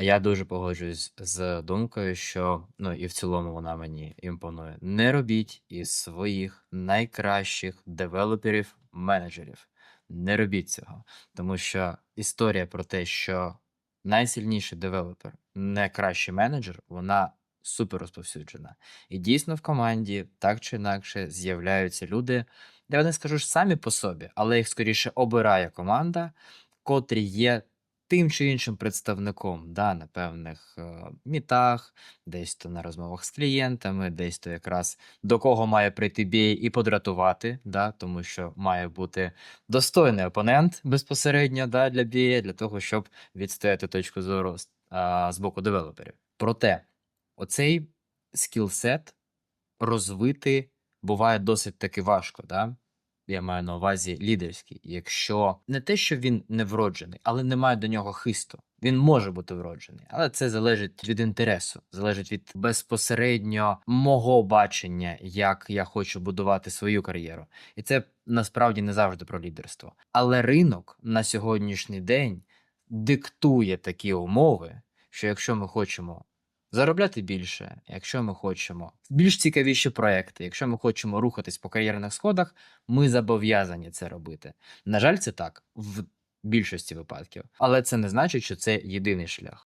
А я дуже погоджуюсь з думкою, що ну і в цілому вона мені імпонує. Не робіть із своїх найкращих девелоперів менеджерів. Не робіть цього, тому що історія про те, що найсильніший девелопер, найкращий менеджер, вона супер розповсюджена. І дійсно в команді так чи інакше з'являються люди, де не скажу ж самі по собі, але їх скоріше обирає команда, котрі є тим чи іншим представником да, на певних е, мітах, десь то на розмовах з клієнтами, десь то якраз до кого має прийти бій і подратувати, да, тому що має бути достойний опонент безпосередньо да, для бія, для того, щоб відстояти точку зору а, з боку девелоперів. Проте, оцей скілсет розвити буває досить таки важко. Да? Я маю на увазі лідерський. Якщо не те, що він не вроджений, але немає до нього хисту. Він може бути вроджений, але це залежить від інтересу, залежить від безпосередньо мого бачення, як я хочу будувати свою кар'єру. І це насправді не завжди про лідерство. Але ринок на сьогоднішній день диктує такі умови, що якщо ми хочемо заробляти більше, якщо ми хочемо більш цікавіші проекти, якщо ми хочемо рухатись по кар'єрних сходах, ми зобов'язані це робити. На жаль, це так в більшості випадків, але це не значить, що це єдиний шлях.